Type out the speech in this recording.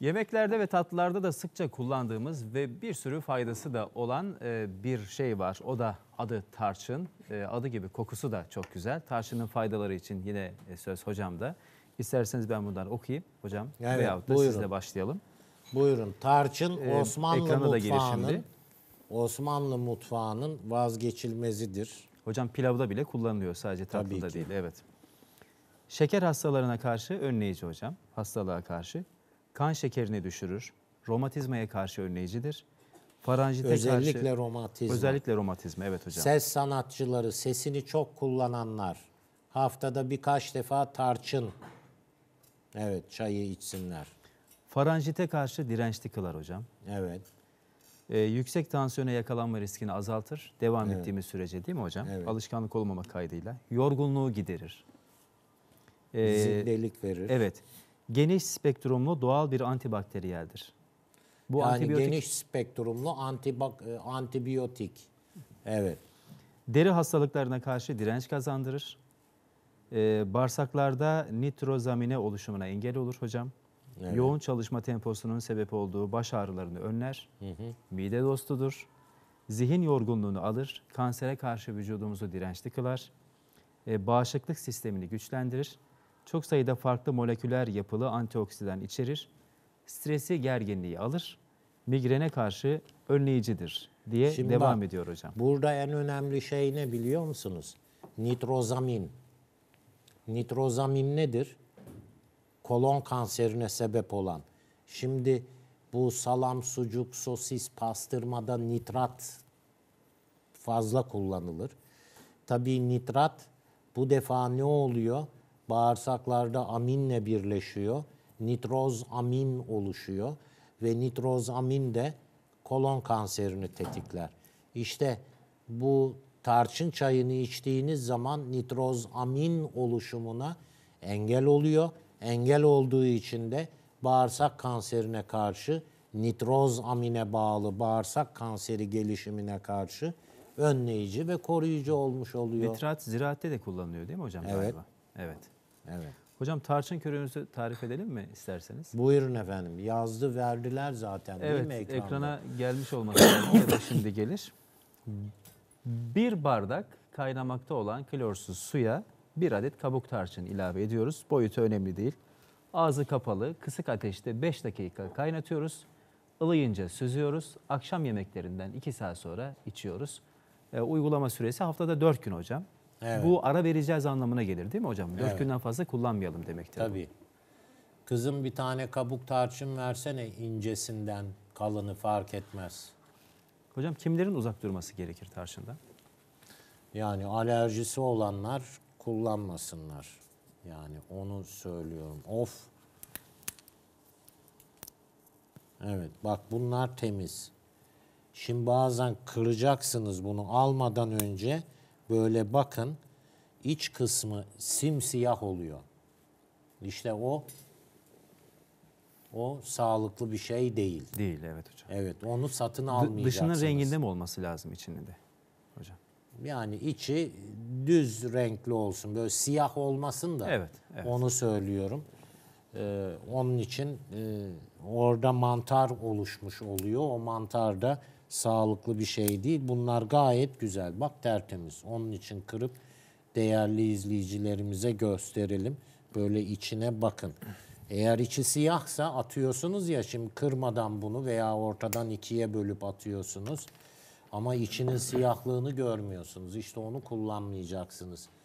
Yemeklerde ve tatlılarda da sıkça kullandığımız ve bir sürü faydası da olan e, bir şey var. O da adı tarçın. E, Adı gibi kokusu da çok güzel. Tarçının faydaları için yine e, söz hocamda. İsterseniz ben bundan okuyayım hocam. Evet, Veyahut da buyurun. sizle başlayalım. Buyurun. Tarçın Ee, Osmanlı mutfağının. Osmanlı mutfağının vazgeçilmezidir. Hocam pilavda bile kullanılıyor sadece tatlıda değil. Evet. Şeker hastalarına karşı önleyici hocam. Hastalığa karşı. Kan şekerini düşürür. Romatizmaya karşı önleyicidir. Faranjite Özellikle karşı. romatizma. Özellikle romatizma evet hocam. Ses sanatçıları, sesini çok kullananlar haftada birkaç defa tarçın evet çayı içsinler. Faranjite karşı dirençli kılar hocam. Evet. Ee, yüksek tansiyona yakalanma riskini azaltır. Devam ettiğimiz sürece değil mi hocam? Evet. Alışkanlık olmamak kaydıyla. Yorgunluğu giderir. Ee, Zibdelik verir. evet. Geniş spektrumlu doğal bir antibakteriyeldir. Bu yani antibiyotik geniş spektrumlu antibak, e, antibiyotik. Evet. deri hastalıklarına karşı direnç kazandırır. Ee, bağırsaklarda nitrozamine oluşumuna engel olur hocam. Evet. Yoğun çalışma temposunun sebep olduğu baş ağrılarını önler. Mide dostudur. Zihin yorgunluğunu alır. Kansere karşı vücudumuzu dirençli kılar. Ee, bağışıklık sistemini güçlendirir. Çok sayıda farklı moleküler yapılı antioksidan içerir. Stresi, gerginliği alır. Migrene karşı önleyicidir diye Şimdi devam bak, ediyor hocam. Burada en önemli şey ne biliyor musunuz? Nitrozamin. Nitrozamin nedir? Kolon kanserine sebep olan. Şimdi bu salam, sucuk, sosis, pastırmada nitrat fazla kullanılır. Tabii nitrat bu defa ne oluyor? Bağırsaklarda aminle birleşiyor. Nitroz amin oluşuyor ve nitroz amin de kolon kanserini tetikler. İşte bu tarçın çayını içtiğiniz zaman nitroz amin oluşumuna engel oluyor. Engel olduğu için de bağırsak kanserine karşı nitroz amine bağlı bağırsak kanseri gelişimine karşı önleyici ve koruyucu olmuş oluyor. Nitrat ziraatte de kullanılıyor değil mi hocam? Evet. galiba? Evet. Evet. Hocam tarçın körünüzü tarif edelim mi isterseniz? Buyurun efendim. Yazdı verdiler zaten değil mi Evet, ekranda? ekrana gelmiş olması lazım ya da şimdi gelir. Bir bardak kaynamakta olan klorsuz suya bir adet kabuk tarçın ilave ediyoruz. Boyutu önemli değil. Ağzı kapalı, kısık ateşte 5 dakika kaynatıyoruz. Ilayınca süzüyoruz. Akşam yemeklerinden 2 saat sonra içiyoruz. Ee, uygulama süresi haftada 4 gün hocam. Evet. Bu ara vereceğiz anlamına gelir değil mi hocam? 4 Evet. günden fazla kullanmayalım demektir. bu. Tabii. Kızım bir tane kabuk tarçın versene incesinden kalını fark etmez. Hocam kimlerin uzak durması gerekir tarçından? Yani alerjisi olanlar kullanmasınlar. Yani onu söylüyorum. Of. Evet bak bunlar temiz. Şimdi bazen kıracaksınız bunu almadan önce böyle bakın iç kısmı simsiyah oluyor. İşte o o sağlıklı bir şey değil. Değil evet hocam. Evet onu satın almayacaksınız. dışının renginde mi olması lazım içinin de hocam? Yani içi düz renkli olsun. Böyle siyah olmasın da. Evet, evet. Onu söylüyorum. Ee, onun için e, orada mantar oluşmuş oluyor. O mantar da sağlıklı bir şey değil. Bunlar gayet güzel. Bak tertemiz. Onun için kırıp değerli izleyicilerimize gösterelim. Böyle içine bakın. Eğer içi siyahsa atıyorsunuz ya şimdi kırmadan bunu veya ortadan ikiye bölüp atıyorsunuz. Ama içinin siyahlığını görmüyorsunuz. İşte onu kullanmayacaksınız.